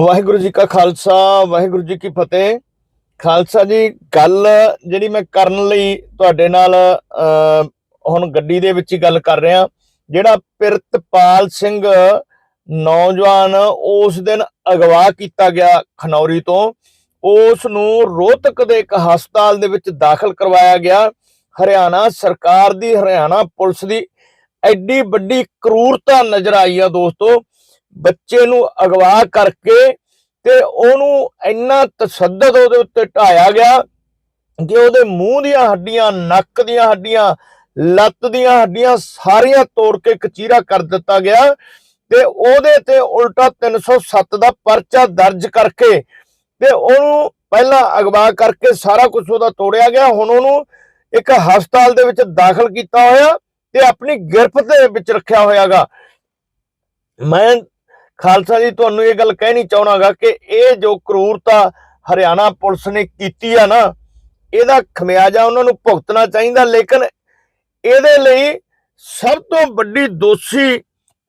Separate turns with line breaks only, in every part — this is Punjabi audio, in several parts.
ਵਾਹਿਗੁਰੂ ਜੀ ਕਾ ਖਾਲਸਾ ਵਾਹਿਗੁਰੂ ਜੀ ਕੀ ਫਤਿਹ। ਖਾਲਸਾ ਜੀ ਗੱਲ ਜਿਹੜੀ ਮੈਂ ਕਰਨ ਲਈ ਤੁਹਾਡੇ ਨਾਲ ਅਹ, ਹੁਣ ਗੱਡੀ ਦੇ ਵਿੱਚ ਹੀ ਗੱਲ ਕਰ ਰਿਹਾ। ਜਿਹੜਾ ਪਿਰਤਪਾਲ ਸਿੰਘ ਨੌਜਵਾਨ ਉਸ ਦਿਨ ਅਗਵਾ ਕੀਤਾ ਗਿਆ ਖਨੌਰੀ ਤੋਂ। ਉਸ ਨੂੰ ਰੋਹਤਕ ਦੇ ਇੱਕ ਹਸਪਤਾਲ ਦੇ ਵਿੱਚ ਦਾਖਲ ਕਰਵਾਇਆ ਗਿਆ। ਹਰਿਆਣਾ ਸਰਕਾਰ ਦੀ ਹਰਿਆਣਾ ਪੁਲਿਸ ਦੀ ਐਡੀ ਵੱਡੀ ਕਰੂਰਤਾ ਨਜ਼ਰ ਆਈ ਆ ਦੋਸਤੋ। ਬੱਚੇ ਨੂੰ ਅਗਵਾ ਕਰਕੇ ਤੇ ਉਹਨੂੰ ਇੰਨਾ ਤਸ਼ੱਦਦ ਉਹਦੇ ਉੱਤੇ ਢਾਇਆ ਗਿਆ ਕਿ ਉਹਦੇ ਮੂੰਹ ਦੀਆਂ ਹੱਡੀਆਂ, ਨੱਕ ਦੀਆਂ ਹੱਡੀਆਂ, ਲੱਤ ਦੀਆਂ ਹੱਡੀਆਂ ਸਾਰੀਆਂ ਤੋੜ ਕੇ ਕਚੀਰਾ ਕਰ ਦਿੱਤਾ ਗਿਆ ਤੇ ਉਹਦੇ ਤੇ ਉਲਟਾ 307 ਦਾ ਪਰਚਾ ਦਰਜ ਕਰਕੇ ਤੇ ਉਹਨੂੰ ਪਹਿਲਾਂ ਅਗਵਾ ਕਰਕੇ ਸਾਰਾ ਕੁਝ ਉਹਦਾ ਤੋੜਿਆ ਗਿਆ। ਹੁਣ ਉਹਨੂੰ ਇੱਕ ਹਸਪਤਾਲ ਦੇ ਵਿੱਚ ਦਾਖਲ ਕੀਤਾ ਹੋਇਆ ਤੇ ਆਪਣੀ ਗਿਰਫਤ ਦੇ ਵਿੱਚ ਰੱਖਿਆ ਹੋਇਆਗਾ। ਮੈਂ ਖਾਲਸਾ ਜੀ, ਤੁਹਾਨੂੰ ਇਹ ਗੱਲ ਕਹਿਣੀ ਚਾਹਣਾਗਾ ਕਿ ਇਹ ਜੋ ਕਰੂਰਤਾ ਹਰਿਆਣਾ ਪੁਲਿਸ ਨੇ ਕੀਤੀ ਆ ਨਾ, ਇਹਦਾ ਖਮਿਆਜਾ ਉਹਨਾਂ ਨੂੰ ਭੁਗਤਣਾ ਚਾਹੀਦਾ, ਲੇਕਿਨ ਇਹਦੇ ਲਈ ਸਭ ਤੋਂ ਵੱਡੀ ਦੋਸ਼ੀ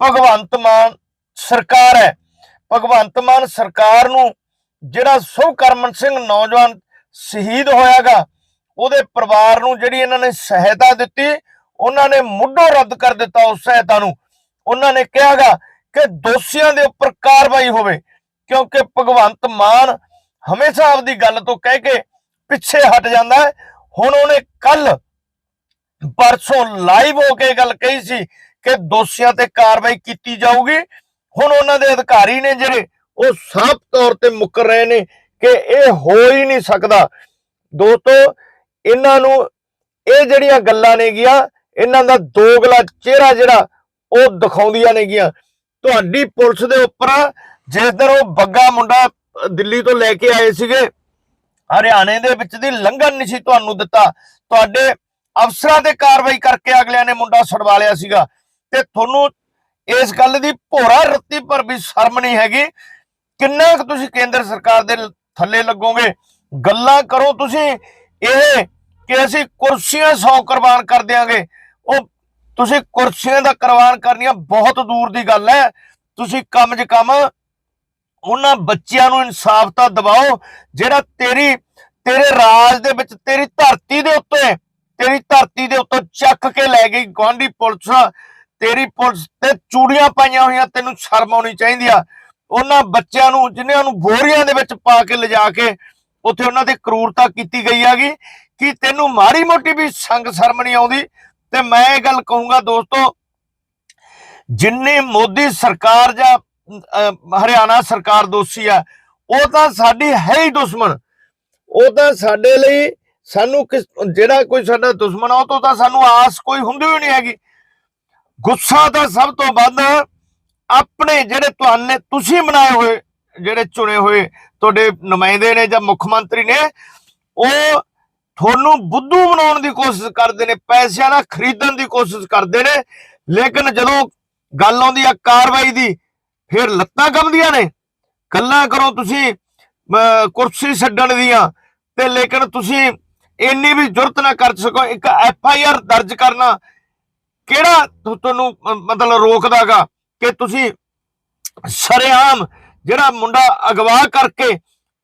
ਭਗਵੰਤ ਮਾਨ ਸਰਕਾਰ ਹੈ। ਭਗਵੰਤ ਮਾਨ ਸਰਕਾਰ ਨੂੰ ਜਿਹੜਾ ਸੁਖਕਰਮਨ ਸਿੰਘ ਨੌਜਵਾਨ ਸ਼ਹੀਦ ਹੋਇਆਗਾ, ਉਹਦੇ ਪਰਿਵਾਰ ਨੂੰ ਜਿਹੜੀ ਇਹਨਾਂ ਨੇ ਸਹਾਇਤਾ ਦਿੱਤੀ, ਉਹਨਾਂ ਨੇ ਮੁੱਢੋਂ ਰੱਦ ਕਰ ਦਿੱਤਾ ਉਸ ਸਹਾਇਤਾ ਨੂੰ। ਉਹਨਾਂ ਨੇ ਕਿਹਾਗਾ ਕਿ ਦੋਸ਼ੀਆਂ ਦੇ ਉੱਪਰ ਕਾਰਵਾਈ ਹੋਵੇ, ਕਿਉਂਕਿ ਭਗਵੰਤ ਮਾਨ ਹਮੇਸ਼ਾ ਆਪਦੀ ਗੱਲ ਤੋਂ ਕਹਿ ਕੇ ਪਿੱਛੇ ਹਟ ਜਾਂਦਾ ਹੈ। ਹੁਣ ਉਹਨੇ ਕੱਲ ਪਰਸੋਂ ਲਾਈਵ ਹੋ ਕੇ ਗੱਲ ਕਹੀ ਸੀ ਕਿ ਦੋਸ਼ੀਆਂ ਤੇ ਕਾਰਵਾਈ ਕੀਤੀ ਜਾਊਗੀ। ਹੁਣ ਉਹਨਾਂ ਦੇ ਅਧਿਕਾਰੀ ਨੇ ਜਿਹੜੇ ਉਹ ਸਾਫ਼ ਤੌਰ ਤੇ ਮੁੱਕਰ ਰਹੇ ਨੇ ਕਿ ਇਹ ਹੋ ਹੀ ਨਹੀਂ ਸਕਦਾ। ਦੋਸਤੋ, ਇਹਨਾਂ ਨੂੰ ਇਹ ਜਿਹੜੀਆਂ ਗੱਲਾਂ ਨੇ ਨੇਗੀਆਂ, ਇਹਨਾਂ ਦਾ ਦੋਗਲਾ ਚਿਹਰਾ ਜਿਹੜਾ ਉਹ ਦਿਖਾਉਂਦੀਆਂ ਨੇ ਨੇਗੀਆਂ। ਤੁਹਾਡੀ ਪੁਲਿਸ ਦੇ ਉੱਪਰ ਜਿਸ ਦਿਨ ਉਹ ਬੱਗਾ ਮੁੰਡਾ ਦਿੱਲੀ ਤੋਂ ਲੈ ਕੇ ਆਏ ਸੀਗੇ, ਹਰਿਆਣੇ ਦੇ ਵਿੱਚ ਦੀ ਲੰਘਣ ਨਹੀਂ ਸੀ ਤੁਹਾਨੂੰ ਦਿੱਤਾ। ਤੁਹਾਡੇ ਅਫਸਰਾਂ ਤੇ ਕਾਰਵਾਈ ਕਰਕੇ ਅਗਲਿਆਂ ਨੇ ਮੁੰਡਾ ਛਡਵਾ ਲਿਆ ਸੀਗਾ। ਤੇ ਤੁਹਾਨੂੰ ਇਸ ਗੱਲ ਦੀ ਭੋਰਾ ਰੱਤੀ ਪਰ ਵੀ ਸ਼ਰਮ ਨਹੀਂ ਹੈਗੀ। ਕਿੰਨਾ ਕੁ ਤੁਸੀਂ ਕੇਂਦਰ ਸਰਕਾਰ ਦੇ ਥੱਲੇ ਲੱਗੋਗੇ? ਗੱਲਾਂ ਕਰੋ ਤੁਸੀਂ। ਇਹ ਕਿ ਅਸੀਂ ਕੁਰਸੀਆਂ 100 ਕੁਰਬਾਨ ਕਰ ਦਿਆਂਗੇ। ਤੁਸੀਂ ਕੁਰਸੀਆਂ ਦਾ ਕੁਰਬਾਨ ਕਰਨੀਆਂ ਬਹੁਤ ਦੂਰ ਦੀ ਗੱਲ ਹੈ। ਤੁਸੀਂ ਕੰਮ ਜ ਕਮ ਉਹਨਾਂ ਬੱਚਿਆਂ ਨੂੰ ਇਨਸਾਫ ਤਾਂ ਦਿਵਾਓ, ਜਿਹੜਾ ਤੇਰੀ, ਤੇਰੇ ਰਾਜ ਦੇ ਵਿੱਚ, ਤੇਰੀ ਧਰਤੀ ਦੇ ਉੱਤੇ, ਤੇਰੀ ਧਰਤੀ ਦੇ ਉੱਤੇ ਚੱਕ ਕੇ ਲੈ ਗਈ ਗਵਾਂਢੀ ਪੁਲਿਸ। ਤੇਰੀ ਪੁਲਿਸ ਤੇ ਚੂੜੀਆਂ ਪਾਈਆਂ ਹੋਈਆਂ, ਤੈਨੂੰ ਸ਼ਰਮ ਆਉਣੀ ਚਾਹੀਦੀ ਆ। ਉਹਨਾਂ ਬੱਚਿਆਂ ਨੂੰ, ਜਿਨ੍ਹਾਂ ਨੂੰ ਬੋਰੀਆਂ ਦੇ ਵਿੱਚ ਪਾ ਕੇ ਲਿਜਾ ਕੇ ਉੱਥੇ ਉਹਨਾਂ ਤੇ ਕਰੂਰਤਾ ਕੀਤੀ ਗਈ ਹੈਗੀ, ਕਿ ਤੈਨੂੰ ਮਾੜੀ ਮੋਟੀ ਵੀ ਸੰਗ ਸ਼ਰਮ ਨਹੀਂ ਆਉਂਦੀ। ਤੇ ਮੈਂ ਇਹ ਗੱਲ ਕਹੂੰਗਾ ਦੋਸਤੋ, ਜਿੰਨੀ ਮੋਦੀ ਸਰਕਾਰ ਜਾਂ ਹਰਿਆਣਾ ਸਰਕਾਰ ਦੋਸ਼ੀ ਆ, ਉਹ ਤਾਂ ਸਾਡੀ ਹੈ ਹੀ ਦੁਸ਼ਮਣ। ਉਹ ਤਾਂ ਸਾਡੇ ਲਈ ਸਾਨੂੰ ਜਿਹੜਾ ਕੋਈ ਸਾਡਾ ਦੁਸ਼ਮਣ ਆ, ਉਹ ਤੋਂ ਤਾਂ ਸਾਨੂੰ ਆਸ ਕੋਈ ਹੁੰਦੀ ਹੀ ਨਹੀਂ ਹੈਗੀ। ਗੁੱਸਾ ਤਾਂ ਸਭ ਤੋਂ ਵੱਧ ਆਪਣੇ ਜਿਹੜੇ ਤੁਹਾਨੂੰ ਤੁਸੀਂ ਬਣਾਏ ਹੋਏ, ਜਿਹੜੇ ਚੁਣੇ ਹੋਏ ਤੁਹਾਡੇ ਨੁਮਾਇੰਦੇ ਨੇ ਜਾਂ ਮੁੱਖ ਮੰਤਰੀ ਨੇ, ਉਹ ਤੁਹਾਨੂੰ ਬੁੱਧੂ ਬਣਾਉਣ ਦੀ ਕੋਸ਼ਿਸ਼ ਕਰਦੇ ਨੇ ਪੈਸਿਆਂ ਨਾਲ ਖਰੀਦਣ ਦੀ ਕੋਸ਼ਿਸ਼ ਕਰਦੇ ਨੇ ਲੇਕਿਨ ਜਦੋਂ ਗੱਲ ਆਉਂਦੀ ਆ ਕਾਰਵਾਈ ਦੀ ਫਿਰ ਲੱਤਾਂ ਕੰਬਦੀਆਂ ਨੇ। ਗੱਲਾਂ ਕਰੋ ਤੁਸੀਂ ਕੁਰਸੀ ਛੱਡਣ ਦੀਆਂ ਤੇ ਲੇਕਿਨ ਤੁਸੀਂ ਇੰਨੀ ਵੀ ਜ਼ਰੂਰਤ ਨਾ ਕਰ ਸਕੋ ਇੱਕ ਐਫ ਆਈ ਆਰ ਦਰਜ ਕਰਨਾ ਕਿਹੜਾ ਤੁਹਾਨੂੰ ਅਹ, ਮਤਲਬ ਰੋਕਦਾਗਾ ਕਿ ਤੁਸੀਂ ਸ਼ਰੇਆਮ ਜਿਹੜਾ ਮੁੰਡਾ ਅਗਵਾ ਕਰਕੇ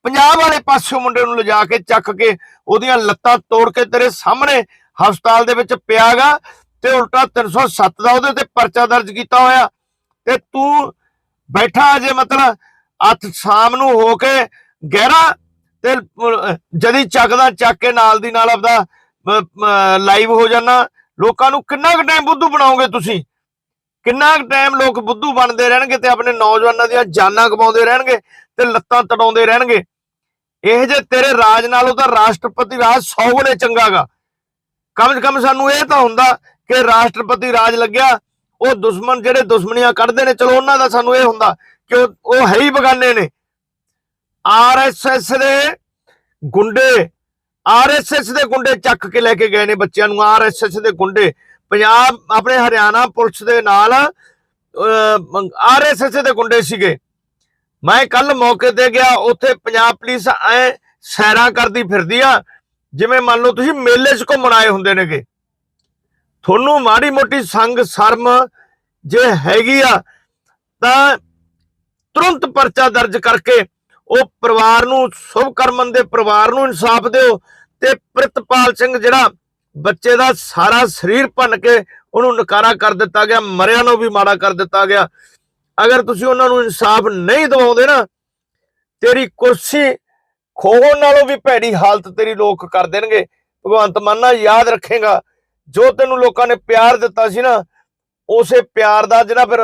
ਪੰਜਾਬ ਵਾਲੇ ਪਾਸਿਓਂ ਮੁੰਡੇ ਨੂੰ ਲਿਜਾ ਕੇ ਚੱਕ ਕੇ ਉਹਦੀਆਂ ਲੱਤਾਂ ਤੋੜ ਕੇ ਤੇਰੇ ਸਾਹਮਣੇ ਹਸਪਤਾਲ ਦੇ ਵਿੱਚ ਪਿਆਗਾ ਤੇ ਉਲਟਾ 307 ਦਾ ਉਹਦੇ ਤੇ ਪਰਚਾ ਦਰਜ ਕੀਤਾ ਹੋਇਆ। ਤੇ ਤੂੰ ਬੈਠਾ ਅਜੇ ਮਤਲਬ ਹੱਥ ਸ਼ਾਮ ਨੂੰ ਹੋ ਕੇ ਗਹਿਰਾ ਤੇ ਅਹ, ਜਦੀ ਚੱਕਦਾ ਚੱਕ ਕੇ ਨਾਲ ਦੀ ਨਾਲ ਆਪਦਾ ਲਾਈਵ ਹੋ ਜਾਣਾ ਲੋਕਾਂ ਨੂੰ ਕਿੰਨਾ ਕੁ ਟਾਈਮ ਬੁੱਧੂ ਬਣਾਓਗੇ ਤੁਸੀਂ? ਕਿੰਨਾ ਕੁ ਟਾਈਮ ਲੋਕ ਬੁੱਧੂ ਬਣਦੇ ਰਹਿਣਗੇ ਤੇ ਆਪਣੇ ਨੌਜਵਾਨਾਂ ਦੀਆਂ ਜਾਨਾਂ ਗਵਾਉਂਦੇ ਰਹਿਣਗੇ ਤੇ ਲੱਤਾਂ ਤੜਾਉਂਦੇ ਰਹਿਣਗੇ? ਇਹ ਜੇ ਤੇਰੇ ਰਾਜ ਨਾਲੋਂ ਤਾਂ ਰਾਸ਼ਟਰਪਤੀ ਰਾਜ 100 ਗੁਣੇ ਚੰਗਾਗਾ। ਕਮ ਸੇ ਕਮ ਸਾਨੂੰ ਇਹ ਤਾਂ ਹੁੰਦਾ ਕਿ ਰਾਸ਼ਟਰਪਤੀ ਰਾਜ ਲੱਗਿਆ, ਉਹ ਦੁਸ਼ਮਣ ਜਿਹੜੇ ਦੁਸ਼ਮਣੀਆਂ ਕੱਢਦੇ ਨੇ, ਚਲੋ ਉਹਨਾਂ ਦਾ ਸਾਨੂੰ ਇਹ ਹੁੰਦਾ ਕਿ ਉਹ ਹੈ ਹੀ ਬਗਾਨੇ ਨੇ। ਆਰਐਸਐਸ ਦੇ ਗੁੰਡੇ ਆਰਐਸਐਸ ਦੇ ਗੁੰਡੇ ਚੱਕ ਕੇ ਲੈ ਕੇ ਗਏ ਨੇ ਬੱਚਿਆਂ ਨੂੰ। ਆਰਐਸਐਸ ਦੇ ਗੁੰਡੇ, ਪੰਜਾਬ ਆਪਣੇ ਹਰਿਆਣਾ ਪੁਲਿਸ ਦੇ ਨਾਲ ਆਰਐਸਐਸ ਦੇ ਗੁੰਡੇ ਸੀਗੇ। ਮੈਂ ਕੱਲ ਮੌਕੇ ਤੇ ਗਿਆ, ਉੱਥੇ ਪੰਜਾਬ ਪੁਲਿਸ ਐ ਸੈਰਾਂ ਕਰਦੀ ਫਿਰਦੀ ਆ, ਜਿਵੇਂ ਮੰਨ ਲਓ ਤੁਸੀਂ ਮੇਲੇ 'ਚ ਘੁੰਮਣ ਆਏ ਹੁੰਦੇ ਨੇਗੇ। ਤੁਹਾਨੂੰ ਮਾੜੀ ਮੋਟੀ ਸੰਗ ਸ਼ਰਮ ਜੇ ਹੈਗੀ ਆ, ਤਾਂ ਤੁਰੰਤ ਪਰਚਾ ਦਰਜ ਕਰਕੇ ਉਹ ਪਰਿਵਾਰ ਨੂੰ, ਸ਼ੁਭ ਕਰਮਨ ਦੇ ਪਰਿਵਾਰ ਨੂੰ ਇਨਸਾਫ ਦਿਓ ਤੇ ਪ੍ਰਿਤਪਾਲ ਸਿੰਘ ਜਿਹੜਾ ਬੱਚੇ ਦਾ ਸਾਰਾ ਸਰੀਰ ਭੰਨ ਕੇ ਉਹਨੂੰ ਨਕਾਰਾ ਕਰ ਦਿੱਤਾ ਗਿਆ, ਮਰਿਆ ਨੂੰ ਵੀ ਮਾੜਾ ਕਰ ਦਿੱਤਾ ਗਿਆ। ਅਗਰ ਤੁਸੀਂ ਉਹਨਾਂ ਨੂੰ ਇਨਸਾਫ ਨਹੀਂ ਦਿਵਾਉਂਦੇ ਨਾ ਤੇਰੀ ਕੁਰਸੀ ਖੋਹਣ ਨਾਲੋਂ ਵੀ ਭੈੜੀ ਹਾਲਤ ਤੇਰੀ ਲੋਕ ਕਰ ਦੇਣਗੇ। ਭਗਵੰਤ ਮਾਨਾ ਯਾਦ ਰੱਖੇਗਾ ਜੋ ਤੈਨੂੰ ਲੋਕਾਂ ਨੇ ਪਿਆਰ ਦਿੱਤਾ ਸੀ ਨਾ ਉਸੇ ਪਿਆਰ ਦਾ ਜਿਹੜਾ ਫਿਰ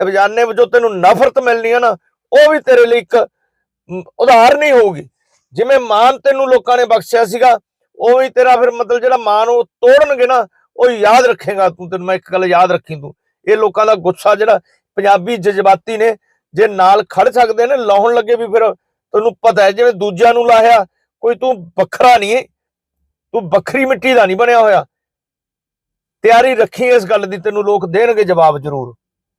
ਰੋਜ਼ਾਨੇ ਵਜੋਂ ਤੈਨੂੰ ਨਫ਼ਰਤ ਮਿਲਣੀ ਆ ਨਾ ਉਹ ਵੀ ਤੇਰੇ ਲਈ ਇੱਕ ਮ, ਉਦਾਹਰਨ ਹੋਊਗੀ। ਜਿਵੇਂ ਮਾਨ ਤੈਨੂੰ ਲੋਕਾਂ ਨੇ ਬਖਸ਼ਿਆ ਸੀਗਾ ਉਹ ਵੀ ਤੇਰਾ ਫਿਰ ਮਤਲਬ ਜਿਹੜਾ ਮਾਨ ਉਹ ਤੋੜਨਗੇ ਨਾ ਉਹ ਯਾਦ ਰੱਖੇਗਾ ਤੂੰ ਤੈਨੂੰ ਮੈਂ ਇੱਕ ਗੱਲ ਯਾਦ ਰੱਖੀ ਤੂੰ। ਇਹ ਲੋਕਾਂ ਦਾ ਗੁੱਸਾ ਜਿਹੜਾ ਪੰਜਾਬੀ ਜਜ਼ਬਾਤੀ ਨੇ ਜੇ ਨਾਲ ਖੜ ਸਕਦੇ ਨੇ, ਲਾਉਣ ਲੱਗੇ ਵੀ ਫਿਰ ਤੈਨੂੰ ਪਤਾ ਹੈ, ਜਿਵੇਂ ਦੂਜਿਆਂ ਨੂੰ ਲਾਹਿਆ ਕੋਈ ਤੂੰ ਵੱਖਰਾ ਨਹੀਂ ਹੈ ਤੂੰ ਵੱਖਰੀ ਮਿੱਟੀ ਦਾ ਨਹੀਂ ਬਣਿਆ ਹੋਇਆ। ਤਿਆਰੀ ਰੱਖੀ ਇਸ ਗੱਲ ਦੀ, ਤੈਨੂੰ ਲੋਕ ਦੇਣਗੇ ਜਵਾਬ ਜ਼ਰੂਰ।